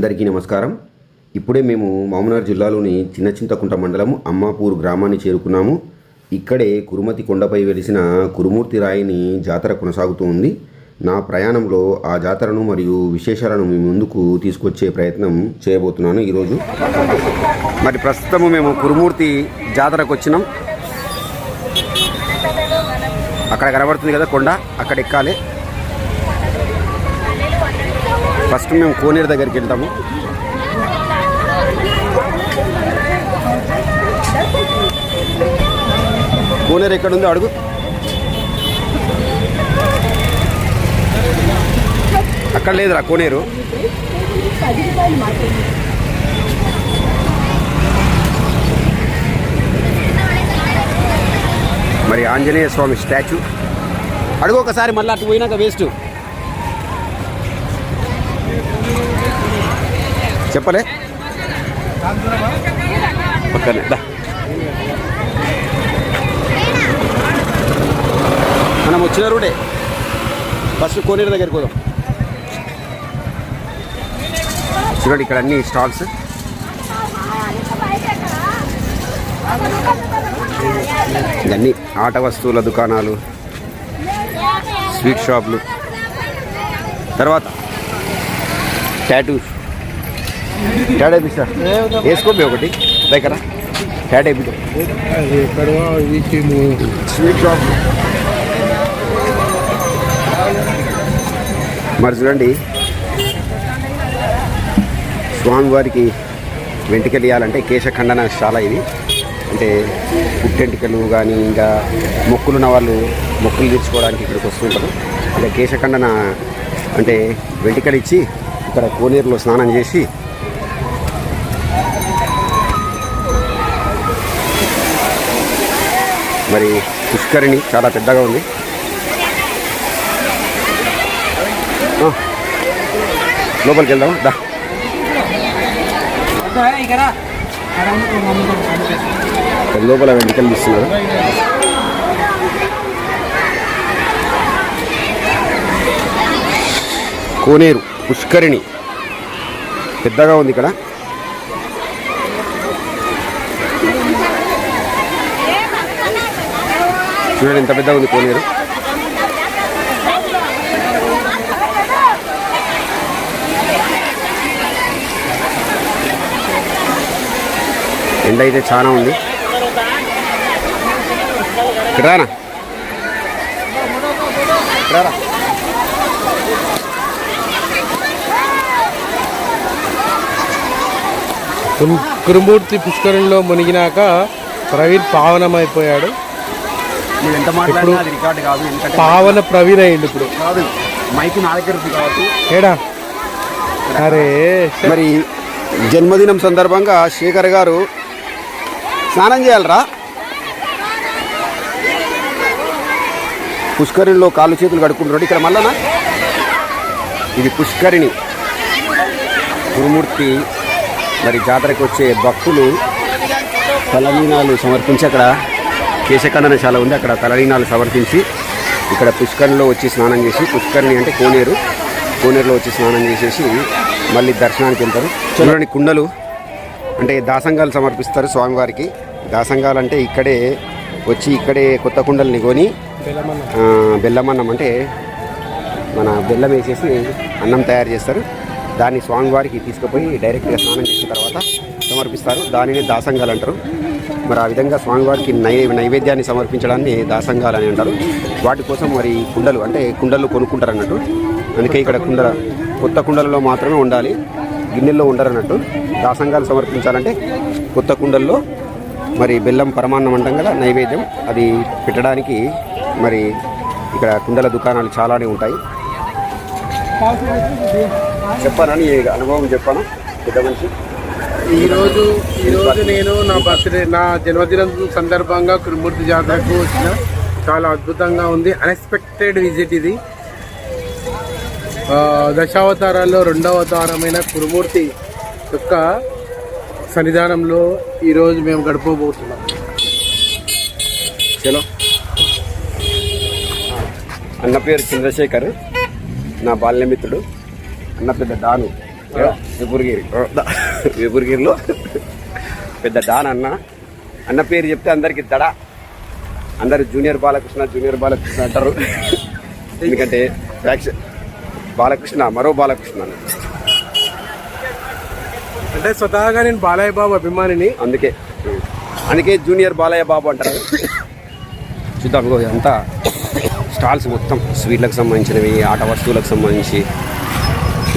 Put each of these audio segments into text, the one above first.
అందరికీ నమస్కారం. ఇప్పుడే మేము మామనార్ జిల్లాలోని చిన్న చింతకుంట మండలం అమ్మాపూర్ గ్రామాన్ని చేరుకున్నాము. ఇక్కడే కురుమతి కొండపై వెలిసిన కురుమూర్తి రాయిని జాతర కొనసాగుతూ ఉంది నా ప్రయాణంలో ఆ జాతరను మరియు విశేషాలను మీ ముందుకు తీసుకొచ్చే ప్రయత్నం చేయబోతున్నాను ఈరోజు. మరి ప్రస్తుతము మేము కురుమూర్తి జాతరకు వచ్చినాం అక్కడ కనబడుతుంది కదా కొండ అక్కడ ఎక్కాలి. ఫస్ట్ మేము కోనేరు దగ్గరికి వెళ్తాము. కోనేరు ఎక్కడ ఉందో అడుగు. అక్కడ లేదురా కోనేరు. మరి ఆంజనేయ స్వామి స్టాచ్యూ. అడుగు ఒకసారి మళ్ళీ అటు పోయినాక వేస్ట్. చెప్పలే. పక్కనే మనం వచ్చిన రూడే ఫస్ట్ కోనేరు దగ్గరికి పోదాం. చూడండి ఇక్కడ అన్ని స్టాల్స్. ఇవన్నీ ఆట వస్తువుల దుకాణాలు స్వీట్ షాపులు. తర్వాత టాటూస్. టాటూ వేపిస్తా వేసుకోబోయే ఒకటి దగ్గర టాటూ వేపిద్దాం స్వీట్ షాప్ మరి చూడండి స్వామివారికి వెంట్రుకలు ఇవ్వాలంటే కేశఖండన చాలా ఇది. అంటే పుట్టెంటికలు కానీ ఇంకా మొక్కులున్న వాళ్ళు మొక్కులు తీర్చుకోవడానికి ఇక్కడికి వస్తుంటారు. అంటే కేశఖండన అంటే వెంటికలు ఇచ్చి ఇక్కడ కోనేరులో స్నానం చేసి మరి పుష్కరిణి చాలా పెద్దగా ఉంది. లోపలికి వెళ్దాం దా. లోపల వెంట తీస్తున్నారు. కోనేరు పుష్కరిణి. పెద్దగా ఉంది ఇక్కడ. చూడండి ఎంత పెద్దగా ఉంది కోనేరు ఎండ అయితే చాలా ఉంది. ఇక్కడ రానా? కురుమూర్తి పుష్కరంలో మునిగినాక ప్రవీణ్ పావనమైపోయాడు. నువ్వు ఎంత మాట్లాడినా అది రికార్డు కాదు ఎందుకంటే పావన ప్రవీణ్ అయ్యిండు ఇప్పుడు. కాదు మైక్ నా దగ్గర ఉంది కాబట్టి. ఏడా? అరే. మరి జన్మదినం సందర్భంగా శేఖర్ గారు స్నానం చేయాలరా? పుష్కరిణిలో కాళ్ళు చేతులు కడుక్కుంటున్నాడు. ఇక్కడ మళ్ళా ఇది పుష్కరిణి. గురుమూర్తి మరి జాతరకు వచ్చే భక్తులు తలనీనాలు సమర్పించి అక్కడ కేశఖండనశాల ఉంది. అక్కడ తలనీనాలు సమర్పించి ఇక్కడ పుష్కరిణిలో వచ్చి స్నానం చేసి పుష్కరిణి అంటే కోనేరు. కోనేరులో వచ్చి స్నానం చేసేసి మళ్ళీ దర్శనానికి వెళ్తారు. చూడండి కుండలు అంటే దాసంగాలు సమర్పిస్తారు స్వామివారికి. దాసంగాలు అంటే ఇక్కడే వచ్చి ఇక్కడే కొత్త కుండల్ని కొని బెల్లమన్నం బెల్లం అన్నం అంటే మన బెల్లం వేసేసి అన్నం తయారు చేస్తారు. దాన్ని స్వామివారికి తీసుకుపోయి డైరెక్ట్గా స్నానం చేసిన తర్వాత సమర్పిస్తారు. దానిని దాసంగాలు అంటారు. మరి ఆ విధంగా స్వామివారికి నై నైవేద్యాన్ని సమర్పించడాన్ని దాసంగాలు అని అంటారు. వాటి కోసం మరి కుండలు అంటే కుండలు కొనుక్కుంటారు అన్నట్టు అందుకే ఇక్కడ కుండల కొత్త కుండలలో మాత్రమే ఉండాలి. గిన్నెల్లో ఉండరు అన్నట్టు దాసంగాలు సమర్పించాలంటే కొత్త కుండల్లో మరి బెల్లం పరమాన్నం అంటాం కదా నైవేద్యం. అది పెట్టడానికి మరి ఇక్కడ కుండల దుకాణాలు చాలానే ఉంటాయి. చెప్పానని అనుభవం చెప్పాను? పెద్ద మనిషి. ఈరోజు ఈరోజు నేను నా బర్త్డే నా జన్మదినం సందర్భంగా కురుమూర్తి జాతరకు వచ్చిన. చాలా అద్భుతంగా ఉంది. అన్ఎక్స్పెక్టెడ్ విజిట్ ఇది. దశావతారాల్లో రెండవ అవతారమైన కురుమూర్తి యొక్క సన్నిధానంలో ఈరోజు మేము గడపబోతున్నాం చలో. అన్న పేరు చంద్రశేఖర్. నా బాల్యమిత్రుడు. అన్న పెద్ద డాను వేపురిగిరి వేపురిగిరిలో పెద్ద డాన్ అన్న. అన్న పేరు చెప్తే అందరికి దడ. అందరు జూనియర్ బాలకృష్ణ జూనియర్ బాలకృష్ణ అంటారు. ఎందుకంటే ఫ్యాక్షన్ బాలకృష్ణ మరో బాలకృష్ణ. అంటే స్వతహాగా నేను బాలయ్య బాబు అభిమానిని. అందుకే. అందుకే జూనియర్ బాలయ్య బాబు అంటారు. చూద్దాం అంతా స్టాల్స్ మొత్తం స్వీట్లకు సంబంధించినవి ఆట వస్తువులకు సంబంధించి.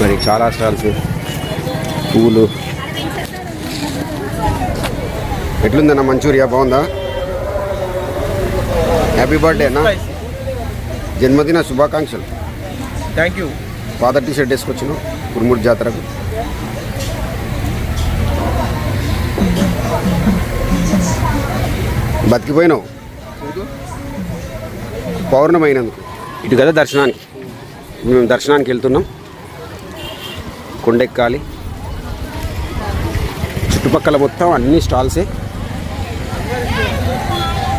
మరి చాలా స్టాల్స్. పూలు ఎట్లుందన్న మంచూరియా? బాగుందా? హ్యాపీ బర్త్డే అన్న. జన్మదిన శుభాకాంక్షలు. థ్యాంక్ యూ పాత టీ షర్ట్ వేసుకొచ్చిన కురుమూరు జాతరకు. బతికిపోయినావు. పౌర్ణమైనందుకు. ఇటు కదా దర్శనానికి. మేము దర్శనానికి వెళ్తున్నాం. కొండెక్కాలి. చుట్టుపక్కల మొత్తం అన్ని స్టాల్సే.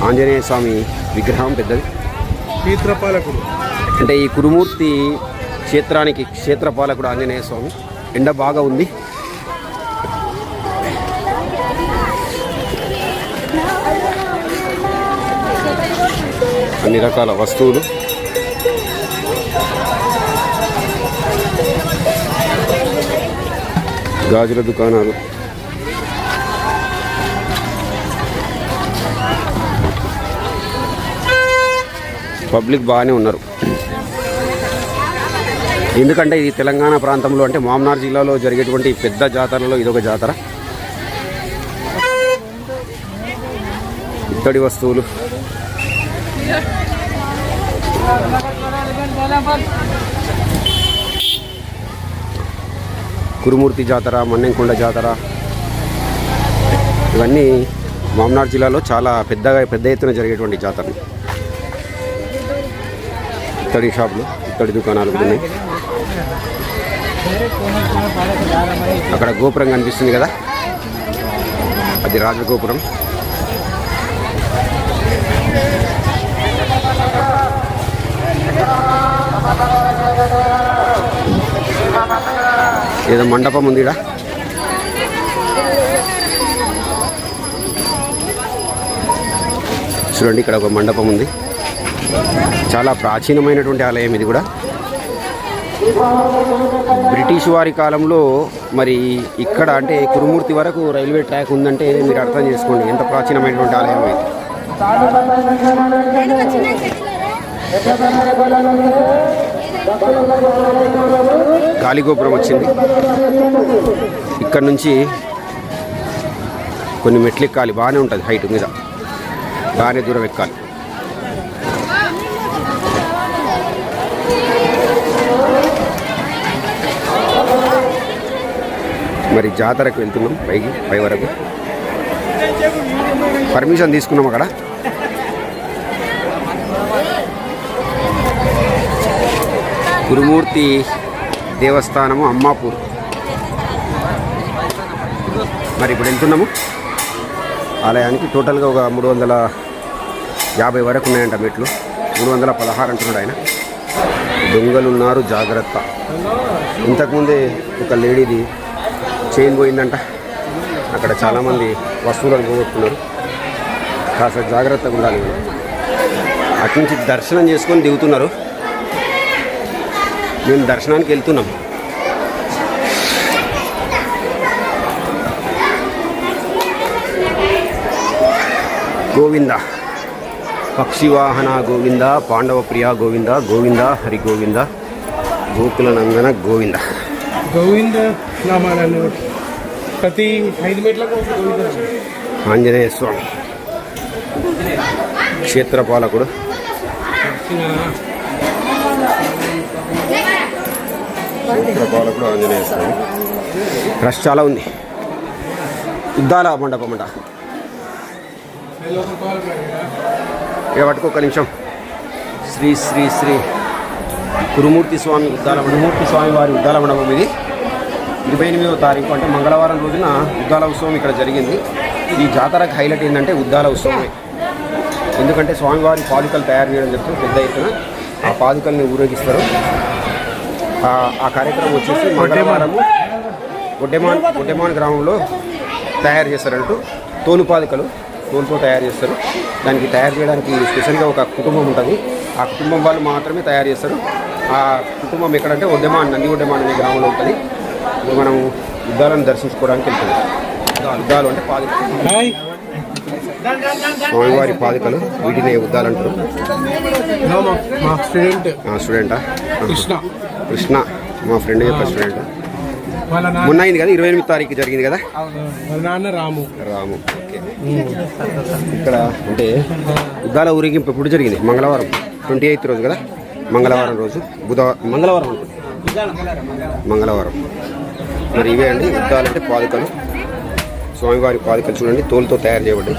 ఆంజనేయ స్వామి విగ్రహం పెద్దది. క్షేత్రపాలకుడు అంటే ఈ కురుమూర్తి క్షేత్రానికి క్షేత్రపాలకుడు ఆంజనేయ స్వామి. ఎండ బాగా ఉంది. అన్ని రకాల వస్తువులు. గాజుల దుకాణాలు. పబ్లిక్ బాగానే ఉన్నారు. ఎందుకంటే ఇది తెలంగాణ ప్రాంతంలో అంటే మామనార్ జిల్లాలో జరిగేటువంటి పెద్ద జాతరలో ఇదొక జాతర. ఇత్తడి వస్తువులు. కురుమూర్తి జాతర మన్నెంకొండ జాతర. ఇవన్నీ మామనార్ జిల్లాలో చాలా పెద్దగా పెద్ద ఎత్తున జరిగేటువంటి జాతరలు. ఇత్తడి షాపులు ఇత్తడి దుకాణాలు కూడా ఉన్నాయి. అక్కడ గోపురం కనిపిస్తుంది కదా? అది రాజగోపురం. ఏదో మండపం ఉంది ఈడ చూడండి ఇక్కడ ఒక మండపం ఉంది. చాలా ప్రాచీనమైనటువంటి ఆలయం ఇది కూడా. బ్రిటిష్ వారి కాలంలో మరి ఇక్కడ అంటే కురుమూర్తి వరకు రైల్వే ట్రాక్ ఉందంటే మీరు అర్థం చేసుకోండి ఎంత ప్రాచీనమైనటువంటి ఆలయం ఇది. గాలిగోపురం వచ్చింది. ఇక్కడ నుంచి కొన్ని మెట్లు ఎక్కాలి బాగానే ఉంటుంది హైట్ మీద. బాగానే దూరం ఎక్కాలి. మరి జాతరకు వెళ్తున్నాం పైకి పై వరకు. పర్మిషన్ తీసుకున్నాం అక్కడ. గురుమూర్తి దేవస్థానము అమ్మాపూర్. మరి ఇప్పుడు వెళ్తున్నాము. ఆలయానికి టోటల్గా ఒక మూడు వందల యాభై వరకు ఉన్నాయంట మెట్లు. మూడు వందల పదహారు అంటున్నాడు ఆయన. దొంగలు ఉన్నారు జాగ్రత్త. ఇంతకుముందే ఒక లేడీది చైన్ పోయిందంట. అక్కడ చాలామంది వస్తువులను పోగొట్టుకున్నారు కాస్త జాగ్రత్తగా ఉండాలి. అటు నుంచి దర్శనం చేసుకొని దిగుతున్నారు. మేము దర్శనానికి వెళ్తున్నాం. గోవింద. పక్షివాహన గోవింద పాండవ ప్రియ గోవింద గోవింద హరి గోవింద గోకుల నందన గోవింద. గోవింద నామాలను ప్రతి ఐదు మీటర్లకు ఆంజనేయ స్వామి. క్షేత్రపాలకుడు. క్షేత్రపాలకుడు ఆంజనేయ స్వామి. రష్ చాలా ఉంది. ఉద్దాల మండపం అంట. ఇక పట్టుకో ఒక నిమిషం. శ్రీ శ్రీ శ్రీ కురుమూర్తి స్వామి ఉద్దాల కురుమూర్తి స్వామి వారి ఉద్దాల మండపం ఇది. ఇరవై ఎనిమిదవ తారీఖు అంటే మంగళవారం రోజున ఉద్దాల ఉత్సవం ఇక్కడ జరిగింది. ఈ జాతరకు హైలైట్ ఏంటంటే ఉద్దాల ఉత్సవమే. ఎందుకంటే స్వామివారి పాదుకలు తయారు చేయడం జరుగుతుంది పెద్ద ఎత్తున. ఆ పాదుకల్ని ఊరేగిస్తారు. ఆ- కార్యక్రమం వచ్చేసి మంగళవారము గుడ్డెమాన్ గుడ్డెమాన్ గ్రామంలో తయారు చేస్తారంటూ తోలు పాదుకలు తోలుతో తయారు చేస్తారు. దానికి తయారు చేయడానికి స్పెషల్గా ఒక కుటుంబం ఉంటుంది. ఆ కుటుంబం వాళ్ళు మాత్రమే తయారు చేస్తారు. ఆ కుటుంబం ఎక్కడంటే ఒడ్డెమాన్ నంది ఒడ్డెమాన్ అనే గ్రామంలో ఉంటుంది. ఇప్పుడు మనం యుద్ధాలను దర్శించుకోవడానికి వెళ్తున్నాం. యుద్ధాలు అంటే పాదుకలు స్వామివారి పాదుకలు వీటిని మా స్టూడెంట్ కృష్ణ కృష్ణ మా ఫ్రెండ్ యొక్క స్టూడెంట్ మొన్న అయింది కదా ఇరవై ఎనిమిది తారీఖు జరిగింది కదా? నాన్న రాము. రాము ఓకే. ఇక్కడ అంటే యుద్ధాల ఊరేగింపు ఎప్పుడు జరిగింది? మంగళవారం ట్వంటీ ఎయిత్ రోజు కదా? మంగళవారం రోజు బుధవారం మంగళవారం మంగళవారం. మరి ఇవే అండి. యుద్ధాలు అంటే పాదుకలు. స్వామివారి పాదుకలు చూడండి. తోలుతో తయారు చేయబడ్డాయి.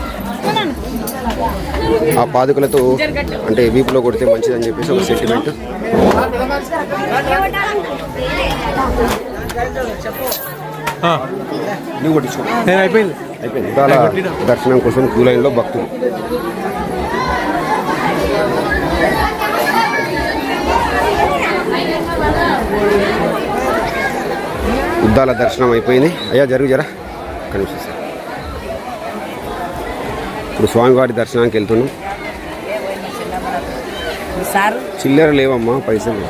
ఆ పాదుకలతో అంటే వీపులో కొడితే మంచిదని చెప్పేసి ఒక సెంటిమెంట్ నువ్వు కొట్టించుకో అయిపోయింది. అయిపోయింది. దర్శనం కోసం క్యూ లైన్లో భక్తులు. యుద్ధాల దర్శనం అయిపోయింది. అయ్యా జరుగు జరా. కనిపిస్తుంది సార్. ఇప్పుడు స్వామివారి దర్శనానికి వెళ్తున్నాం. సార్? చిల్లర లేవమ్మా పైసలు.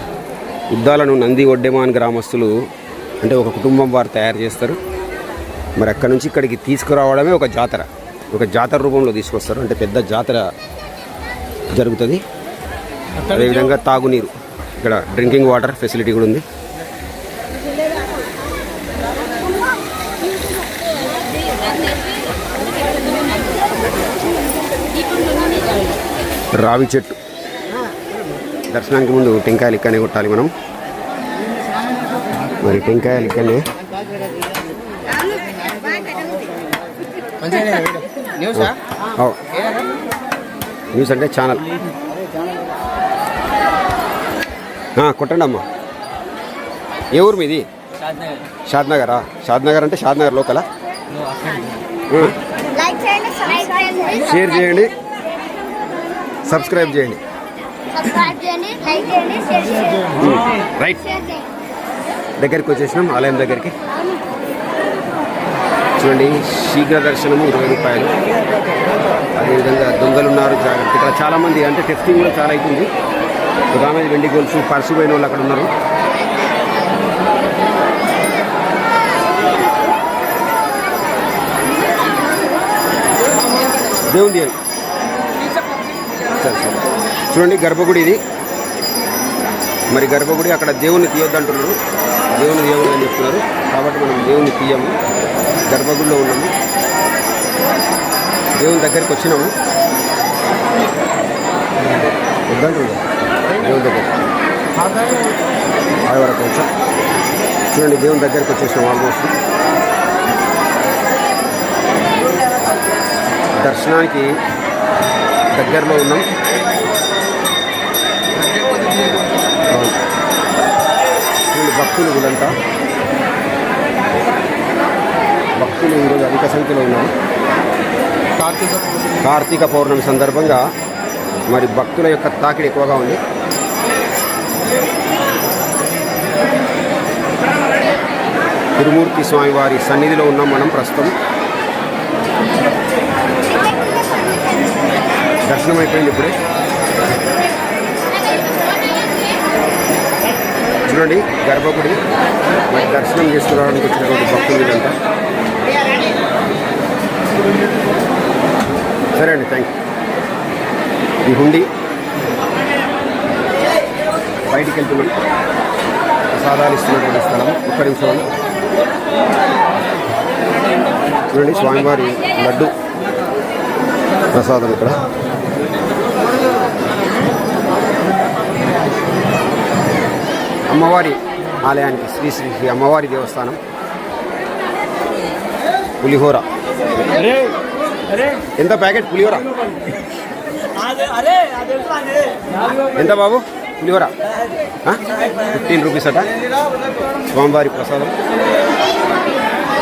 యుద్ధాలను నంది ఒడ్డెమాన్ గ్రామస్తులు అంటే ఒక కుటుంబం వారు తయారు చేస్తారు. మరి అక్కడ నుంచి ఇక్కడికి తీసుకురావడమే ఒక జాతర. ఒక జాతర రూపంలో తీసుకొస్తారు. అంటే పెద్ద జాతర జరుగుతుంది. అదేవిధంగా తాగునీరు. ఇక్కడ డ్రింకింగ్ వాటర్ ఫెసిలిటీ కూడా ఉంది. రావి చెట్టు. దర్శనానికి ముందు టెంకాయలు ఇక్కడనే కొట్టాలి మనం. మరి టెంకాయలు ఇక్కడనే. న్యూస్? అంటే ఛానల్. ఆ, కొట్టండి అమ్మా. ఏ ఊరు మీది? షాద్నగరా. షాద్నగర్? అంటే షాద్నగర్ లోకలా? ఆ, లైక్ చేయండి సబ్స్క్రైబ్ చేయండి. షేర్ చేయండి. సబ్స్క్రైబ్ చేయండి. రైట్ చేయండి దగ్గరికి వచ్చేసినాం ఆలయం దగ్గరికి. చూడండి శీఘ్ర దర్శనము ఇరవై రూపాయలు. అదేవిధంగా దొంగలు ఉన్నారు జాగ్రత్త. ఇక్కడ చాలామంది అంటే టెస్టింగ్ కూడా చాలా అవుతుంది ఆమె వెండి గోల్స్ పర్సు పోయిన వాళ్ళు అక్కడ ఉన్నారు. దేవుని దేవుని సార్. చూడండి గర్భగుడి ఇది. మరి గర్భగుడి అక్కడ దేవుని తీయొద్దంటున్నారు. దేవుని దేవుని అని చెప్తున్నారు. కాబట్టి మనం దేవుని తీయము. గర్భగుడిలో ఉన్నాము. దేవుని దగ్గరికి వచ్చినాము. వద్దంటున్నారు. దేవుని దగ్గర అది వరకు వచ్చాం. చూడండి దేవుని దగ్గరికి వచ్చేసినాం ఆల్మోస్ట్ దర్శనానికి దగ్గరలో ఉన్నాం. వీళ్ళు భక్తులు వీళ్ళంతా. భక్తులు ఈరోజు అధిక సంఖ్యలో ఉన్నారు. కార్తీక కార్తీక పౌర్ణమి సందర్భంగా మరి భక్తుల యొక్క తాకిడి ఎక్కువగా ఉంది. తిరుమూర్తి స్వామి వారి సన్నిధిలో ఉన్నాం మనం ప్రస్తుతం. దర్శనం అయిపోయింది ఇప్పుడే. చూడండి గర్భగుడి మరి దర్శనం చేసుకురావడానికి వచ్చినటువంటి భక్తులు ఇదంతా సరే అండి థ్యాంక్ యూ ఈ హుండీ బయటికి వెళ్తున్నాం ప్రసాదాలిస్తున్నటువంటి స్థలం ఒక్క నిమిషం చూడండి స్వామివారి లడ్డు. ప్రసాదం ఇక్కడ. అమ్మవారి ఆలయానికి శ్రీ శ్రీ శ్రీ అమ్మవారి దేవస్థానం. పులిహోర. ఎంత ప్యాకెట్ పులిహోర? ఎంత బాబు? పులిహోర. ఫిఫ్టీన్ రూపీస్ అట. స్వామివారి ప్రసాదం.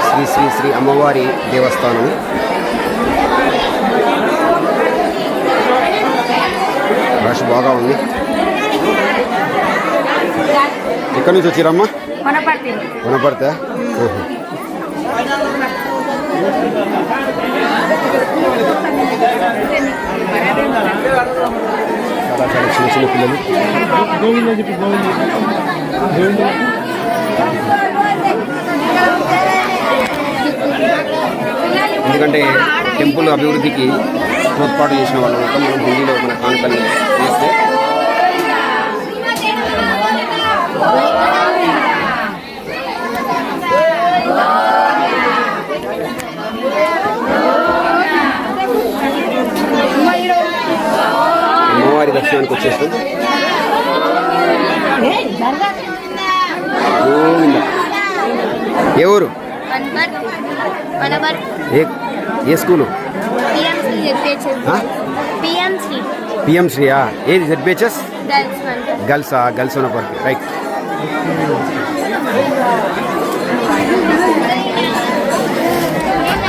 శ్రీ శ్రీ శ్రీ అమ్మవారి దేవస్థానం. రష్ బాగా ఉంది. ఎక్కడి నుంచి వచ్చిరమ్మా? వనపడితే చాలా చాలా చిన్న చిన్న పిల్లలు. ఎందుకంటే టెంపుల్ అభివృద్ధికి తోడ్పాటు చేసిన వాళ్ళు మొత్తం మనం హిందీలో మన కానుకల్ని చేస్తే అమ్మవారి దర్శనానికి వచ్చేస్తాం. ఎవరు ఏ ఊరు? ఏ ఏ స్కూలు? పిఎం శ్రీయా ఏది? జెడ్బిహెచ్ఎస్ గర్ల్స్ వన్ గర్ల్సా గర్ల్స్ ఉన్నప్పటికి రైట్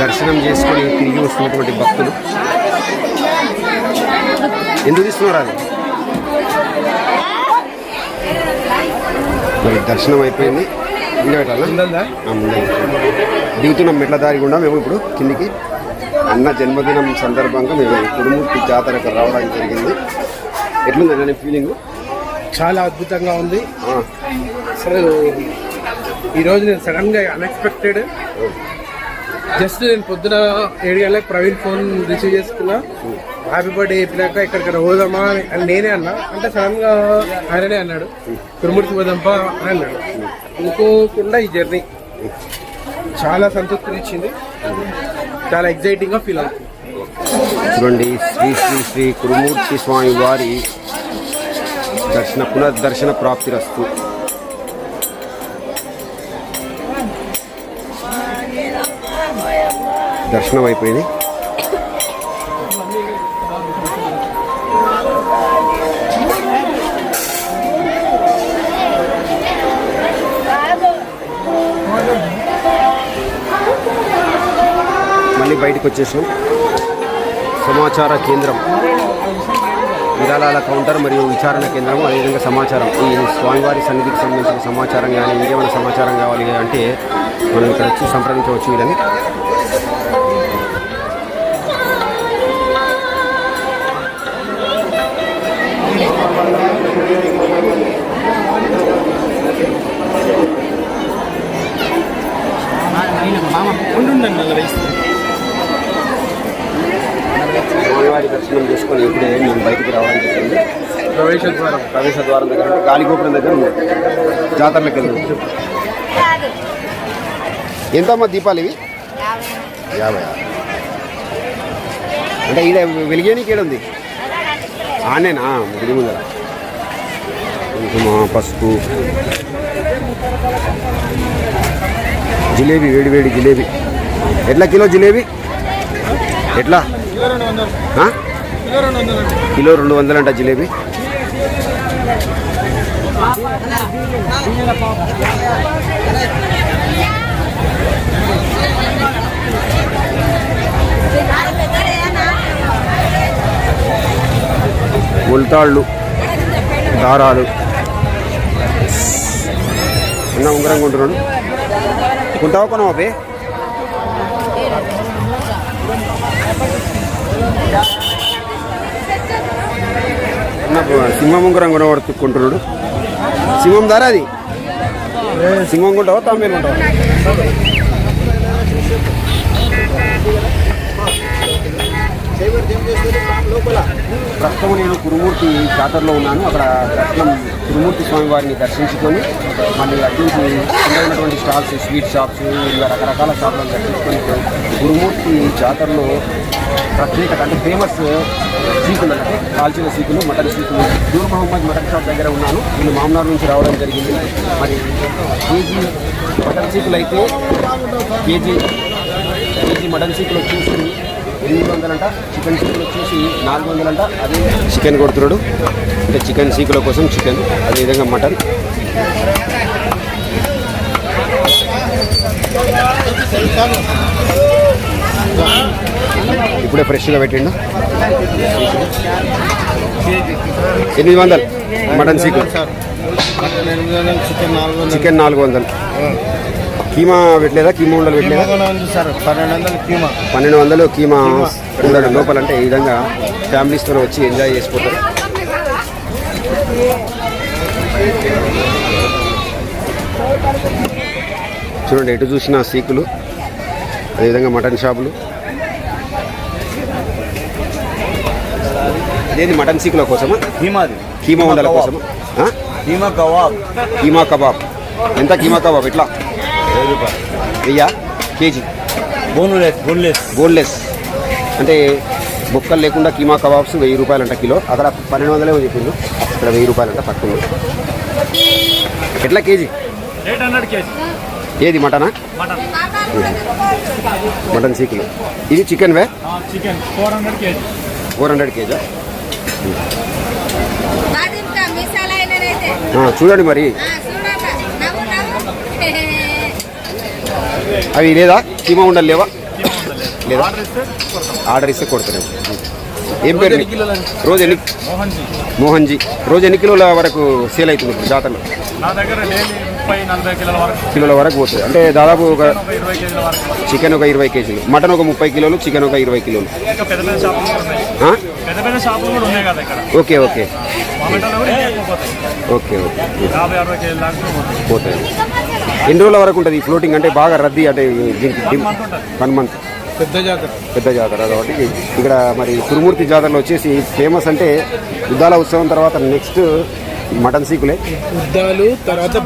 దర్శనం చేసుకొని తిరిగి వస్తున్నటువంటి భక్తులు. ఎందుకు తీస్తున్నారు అది? మరి దర్శనం అయిపోయింది. ఇంకా పెట్టాలా? ముందే. దిగుతున్నాం మెట్ల దారి గుండా మేము ఇప్పుడు కిందికి. అన్న జన్మదినం సందర్భంగా మేము కురుమూర్తి జాతరకు రావడానికి జరిగింది. ఎట్లుందండి నేను ఫీలింగ్ చాలా అద్భుతంగా ఉంది. అసలు ఈరోజు నేను సడన్గా అన్ఎక్స్పెక్టెడ్ జస్ట్ నేను పొద్దున ఏడు గంటలకు ప్రవీణ్ ఫోన్ రిసీవ్ చేసుకున్నా. హ్యాపీ బర్త్డే చెప్పినాక ఎక్కడికైనా పోదామా అని నేనే అన్నా. అంటే సడన్గా ఆయననే అన్నాడు. తిరుమూర్తి పోదాంపా అని అన్నాడు. అనుకోకుండా ఈ జర్నీ చాలా సంతృప్తిని ఇచ్చింది చాలా ఎగ్జైటింగ్గా ఫీల్ అవుతుంది. చూడండి శ్రీ శ్రీ శ్రీ కురుమూర్తి స్వామి వారి దర్శన పునర్దర్శన ప్రాప్తిరస్తు దర్శనం అయిపోయింది. మళ్ళీ బయటకు వచ్చేసాం సమాచార కేంద్రం విరాళాల కౌంటర్ మరియు విచారణ కేంద్రం అదేవిధంగా సమాచారం. ఈ స్వామివారి సన్నిధికి సంబంధించిన సమాచారం కానీ ఇంకేమైనా సమాచారం కావాలి అంటే మనం ఇక్కడ వచ్చి సంప్రదించవచ్చు వీళ్ళని. స్వామివారి దర్శనం చేసుకొని ఇప్పుడే మేము బయటికి రావడం జరిగింది. ప్రవేశ ద్వారం. ప్రవేశ ద్వారం దగ్గర అంటే గాలిగోపురం దగ్గర జాతరలకు వెళ్ళి ఎంతమ్మా దీపాలు ఇవి? యాభై. అంటే ఈడ వెలిగేనికి ఈడ ఉంది? ఆనేనా? గుడి ముందర. కుంకుమ పసుపు. జిలేబీ వేడి వేడి జిలేబీ. ఎట్లా కిలో జిలేబీ? ఎట్లా? కిలో రెండు వందలంట జిలేబీ. ఉల్తాళ్ళు దారాలు. అన్న ఉంగరం కొంటున్నాడు. కొంటావా కొనవా బే సింహం ఉంగరం కొనబడుకుంటున్నాడు. సింహం ధర అది? సింహం కొంటావా తాంబేలు కొంటావా? ప్రస్తుతం నేను కురుమూర్తి జాతరలో ఉన్నాను. అక్కడ దర్శనం కురుమూర్తి స్వామి వారిని దర్శించుకొని మళ్ళీ అడ్డించి కింద ఉన్నటువంటి స్టాల్స్ స్వీట్ షాప్స్ ఇలా రకరకాల షాపులను దర్శించుకొని గురుమూర్తి జాతరలో ప్రత్యేకత అంటే ఫేమస్ సీకులు అంటే కాల్చిన సీకులు మటన్ సీకులు. దూర్ మహమ్మద్ మటన్ షాప్ దగ్గర ఉన్నాను. నేను మామనార్ నుంచి రావడం జరిగింది. మరి కేజీ మటన్ సీకులు అయితే కేజీ కేజీ మటన్ సీకులు వచ్చేసి ఎనిమిది వందలంట చికెన్ సీకులు వచ్చేసి నాలుగు వందలంట. అదే చికెన్ కొడుతున్నాడు. అంటే చికెన్ సీకుల కోసం చికెన్ అదేవిధంగా మటన్. ఇప్పుడే ఫ్రెష్గా పెట్టిండు. ఎనిమిది వందలు. మటన్ సీకులు చికెన్ నాలుగు వందలు. చికెన్ నాలుగు వందలు కీమా పెట్టలేదా? కీమా ఉండలు పెట్టలేదా? పన్నెండు వందలు కీమా ఉండలు. లోపల అంటే ఈ విధంగా ఫ్యామిలీస్తో వచ్చి ఎంజాయ్ చేసిపోతారు. చూడండి ఎటు చూసినా సీకులు అదేవిధంగా మటన్ షాపులు. ఇదేంటి మటన్ సీకుల కోసమా? కీమాది. కీమా ఉండల కోసమా? కీమా కబాబ్. కీమా కబాబ్. ఎంత కీమా కబాబ్? ఎట్లా? రూపాయలు. వెయ్యా? కేజీ? Boneless boneless. బోన్లెస్. అంటే బొక్కలు లేకుండా కీమా కబాబ్స్ వెయ్యి రూపాయలంట కిలో. అక్కడ పన్నెండు వందలే చెప్పిండు ఇక్కడ వెయ్యి రూపాయలంట పట్టుకుంది ఎట్లా కేజీ? Eight hundred KG. ఏది మటనా? మటన్. మటన్ సీకులు. ఇది చికెన్ వే? చికెన్. Four hundred KG? చూడండి మరి. అవి లేదా? కీమా ఉండలు లేవా? లేదా? ఆర్డర్ ఇస్తే కొడతాం. ఆర్డర్ ఇస్తే కొడతారు. ఏం పేరు? రోజు ఎన్ని? మోహన్ జీ మోహన్ జీ రోజు ఎన్ని కిలోల వరకు సేల్ అవుతుంది ఇప్పుడు జాతరలో? కిలోల వరకు. పోతుంది. అంటే దాదాపు ఒక చికెన్ ఒక ఇరవై కేజీలు మటన్ ఒక ముప్పై కిలోలు చికెన్ ఒక ఇరవై కిలోలు. పెద్ద షాపులు కూడా ఉన్నాయి కదా ఇక్కడ. Okay okay. ఓకే ఓకే యాభై అరవై కేజీల దాకా పోతాయి. ఎన్ని రోజుల వరకు ఉంటుంది ఈ ఫ్లోటింగ్ అంటే బాగా రద్దీ అంటే దీనికి వన్ మంత్ పెద్ద జాతర. పెద్ద జాతర కాబట్టి ఇక్కడ మరి కురుమూర్తి జాతరలో వచ్చేసి ఫేమస్ అంటే యుద్ధాల ఉత్సవం తర్వాత నెక్స్ట్ మటన్ సీకులే. యుద్ధాలు తర్వాత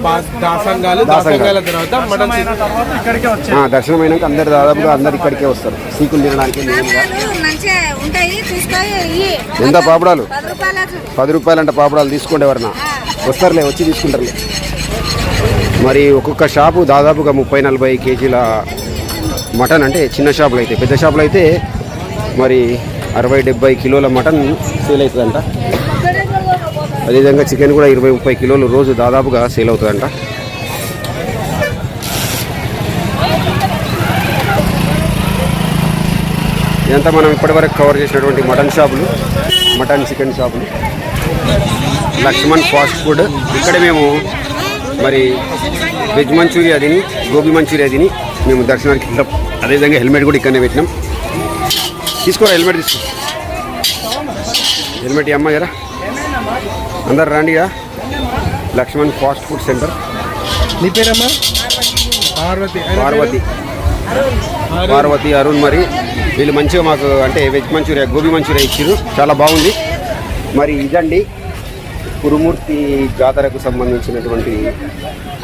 దాసంగాలు దాసంగాలు. తర్వాత మటన్ అయిన తర్వాత ఇక్కడికే వచ్చాయి ఆ, దర్శనం అయినాక అందరు దాదాపుగా అందరు ఇక్కడికే వస్తారు. సీకులు తినడానికి మెయిన్గా. ఎంత పాపడాలు? పది పది రూపాయలంట పాపడాలు తీసుకోండి ఎవరన్నా. వస్తారులే వచ్చి తీసుకుంటారులే. మరి ఒక్కొక్క షాపు దాదాపుగా ముప్పై నలభై కేజీల మటన్ అంటే చిన్న షాపులు అయితే పెద్ద షాపులు అయితే మరి అరవై డెబ్బై కిలోల మటన్ సేల్ అవుతుందంట. అదేవిధంగా చికెన్ కూడా ఇరవై ముప్పై కిలోలు రోజు దాదాపుగా సేల్ అవుతుందంట. ఇదంతా మనం ఇప్పటివరకు కవర్ చేసినటువంటి మటన్ షాపులు మటన్ చికెన్ షాపులు. Lakshman fast food. ఇక్కడ మేము మరి వెజ్ మంచూరియా తిని గోబీ మంచూరియా తిని మేము దర్శనానికి వెళ్తాం అదేవిధంగా హెల్మెట్ కూడా ఇక్కడనే పెట్టినాం. తీసుకోరా హెల్మెట్ తీసుకో. హెల్మెట్ అమ్మ కదా అందరు రండి ఇక. Lakshman fast food center. నీ పేరమ్మా? పార్వతి. పార్వతి. పేరు? పార్వతి అరుణ్ మరి. వీళ్ళు మంచిగా మాకు అంటే వెజ్ మంచూరియా గోబీ మంచూరియా ఇచ్చారు చాలా బాగుంది. మరి ఇదండి కురుమూర్తి జాతరకు సంబంధించినటువంటి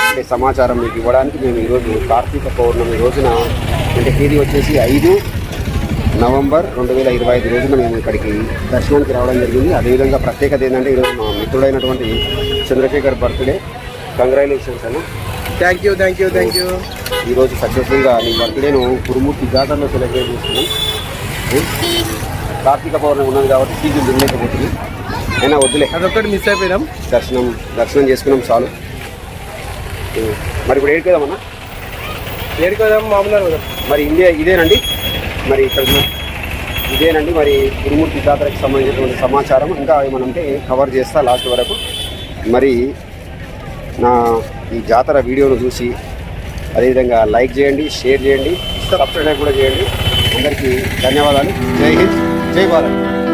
అంటే సమాచారం మీకు ఇవ్వడానికి మేము ఈరోజు కార్తీక పౌర్ణమి రోజున అంటే తేదీ వచ్చేసి ఐదు. నవంబర్ రెండు వేల ఇరవై ఐదు రోజున మేము ఇక్కడికి దర్శనానికి రావడం జరిగింది. అదేవిధంగా ప్రత్యేకత ఏంటంటే ఈరోజు మా మిత్రుడైనటువంటి చంద్రశేఖర్ బర్త్డే. కంగ్రాచులేషన్స్ అన్న. Thank you thank you thank you ఈరోజు సక్సెస్ఫుల్గా నీ బర్త్డేను కురుమూర్తి జాతరలో సెలబ్రేట్ చేసుకున్నాం కార్తీక పౌర్ణమి ఉన్నది కాబట్టి సీజన్ తినలేకపోతుంది అయినా వద్దులే. అదొక్కటి మిస్ అయిపోయినాం. దర్శనం దర్శనం చేసుకున్నాం చాలు. మరి ఇప్పుడు ఏడు కదమ్మన్నా ఏడికి వదాం మామూలు మరి ఇండియా ఇదేనండి? మరి ఇక్కడ ఇదేనండి మరి గురుమూర్తి జాతరకు సంబంధించినటువంటి సమాచారం. ఇంకా ఏమనంటే కవర్ చేస్తా లాస్ట్ వరకు. మరి నా ఈ జాతర వీడియోను చూసి అదేవిధంగా లైక్ చేయండి షేర్ చేయండి సబ్స్క్రైబ్ కూడా చేయండి. అందరికీ ధన్యవాదాలు. జై హింద్ జై భారత్.